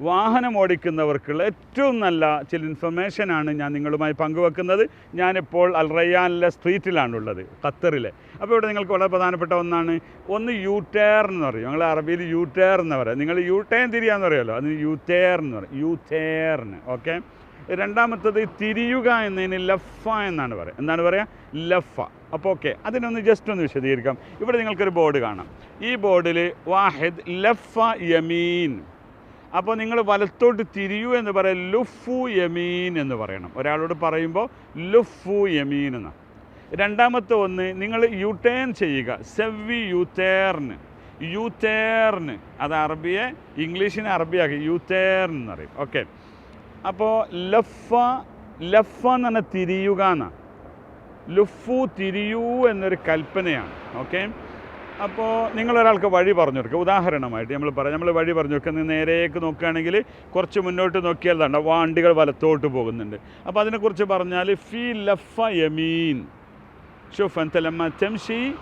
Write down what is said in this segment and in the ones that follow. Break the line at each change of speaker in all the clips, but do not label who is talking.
വാഹനം ഓടിക്കുന്നവർക്കുള്ള ഏറ്റവും നല്ല ചില ഇൻഫർമേഷനാണ് ഞാൻ നിങ്ങളുമായി പങ്കുവെക്കുന്നത്. ഞാനിപ്പോൾ അൽ റയ്യാനിലെ സ്ട്രീറ്റിലാണുള്ളത് ഖത്തറിലെ. അപ്പോൾ ഇവിടെ നിങ്ങൾക്ക് വളരെ പ്രധാനപ്പെട്ട ഒന്നാണ് ഒന്ന് യു ടേർ എന്ന് പറയും. ഞങ്ങൾ അറബിയിൽ യു ടേർ എന്ന് പറയാം. നിങ്ങൾ യു ടേൺ തിരിയാന്ന് പറയുമല്ലോ അതിന് യു ടേർ എന്ന് പറയും. യു ടേറിന് ഓക്കെ? രണ്ടാമത്തത് തിരിയുക എന്നതിന് ലഫ എന്നാണ് പറയുക എന്താണ് പറയുക ലഫ. അപ്പോൾ ഓക്കെ അതിനൊന്ന് ജസ്റ്റ് ഒന്ന് വിശദീകരിക്കാം. ഇവിടെ നിങ്ങൾക്കൊരു ബോർഡ് കാണാം. ഈ ബോർഡിൽ വാഹിദ് ലഫ യമീൻ. അപ്പോൾ നിങ്ങൾ വലത്തോട്ട് തിരിയൂ എന്ന് പറയാം. ലുഫു യമീൻ എന്ന് പറയണം. ഒരാളോട് പറയുമ്പോൾ ലുഫു യമീൻ എന്നാണ് രണ്ടാമത്തെ ഒന്ന് നിങ്ങൾ യുട്ടേൺ ചെയ്യുക. സെവി യുത്തേർന് യുത്തേർന് അത് അറബിയെ ഇംഗ്ലീഷിനെ അറബിയാക്കി. യുത്തേർൻ എന്ന് പറയും. ഓക്കെ. അപ്പോൾ ലഫ ലഫ എന്ന് പറഞ്ഞാൽ തിരിയുക എന്നാണ് ലുഫു തിരിയൂ എന്നൊരു കൽപ്പനയാണ്. ഓക്കെ. അപ്പോൾ നിങ്ങളൊരാൾക്ക് വഴി പറഞ്ഞു കൊടുക്കുക ഉദാഹരണമായിട്ട് നമ്മൾ പറയാം. നമ്മൾ വഴി പറഞ്ഞു കൊടുക്കുക നിങ്ങൾ നേരേക്ക് നോക്കുകയാണെങ്കിൽ കുറച്ച് മുന്നോട്ട് നോക്കിയാൽ തന്നെ വണ്ടികൾ വലത്തോട്ട് പോകുന്നുണ്ട്. അപ്പോൾ അതിനെക്കുറിച്ച് പറഞ്ഞാൽ ഫി ലഫ യമീൻ. ഷുഫൻ അന്തലമ്മ ഫീ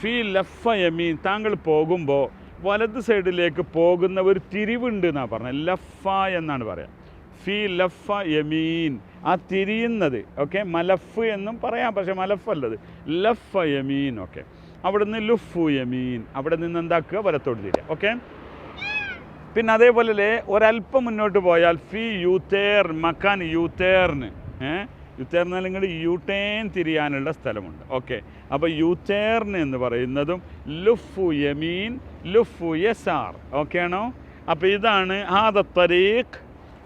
ഫി ലഫ യമീൻ. താങ്കൾ പോകുമ്പോൾ വലത് സൈഡിലേക്ക് പോകുന്ന ഒരു തിരിവുണ്ട് എന്നാണ് പറഞ്ഞത്. ലഫ എന്നാണ് പറയുക ഫി ലഫ യമീൻ. ആ തിരിയുന്നത് ഓക്കെ? മലഫ് എന്നും പറയാം. പക്ഷേ മലഫല്ലത്. ലഫ യമീൻ ഓക്കെ? അവിടുന്ന് ലുഫു യമീൻ. അവിടെ നിന്ന് എന്താക്കുക? വലത്തോട്ട് തിരിക ഓക്കെ പിന്നെ അതേപോലെ ഒരല്പം മുന്നോട്ട് പോയാൽ ഫി യൂത്തേർ മക്കാൻ യൂത്തേറിന് ഏഹ് യൂത്തേർന്ന് നിങ്ങൾ യൂട്ടേൺ തിരിയാനുള്ള സ്ഥലമുണ്ട്. ഓക്കെ അപ്പോൾ യൂത്തേർന് എന്ന് പറയുന്നതും ലുഫു യമീൻ ലുഫു യസാർ. ഓക്കെ ആണോ? അപ്പോൾ ഇതാണ് ഹാദ തരീഖ്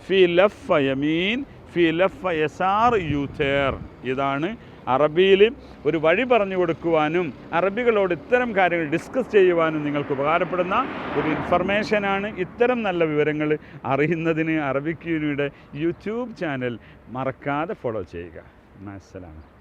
ഫി ലഫ് യമീൻ ഫി ലഫ് യസാർ യൂത്തേർ ഇതാണ് അറബിയിൽ ഒരു വഴി പറഞ്ഞു കൊടുക്കുവാനും അറബികളോട് ഇത്തരം കാര്യങ്ങൾ ഡിസ്കസ് ചെയ്യുവാനും നിങ്ങൾക്ക് ഉപകാരപ്പെടുന്ന ഒരു ഇൻഫർമേഷനാണ് ഇത്തരം നല്ല വിവരങ്ങൾ അറിയുന്നതിന് അറബിക് യൂണിയുടെ യൂട്യൂബ് ചാനൽ മറക്കാതെ ഫോളോ ചെയ്യുക. അസ്സലാമു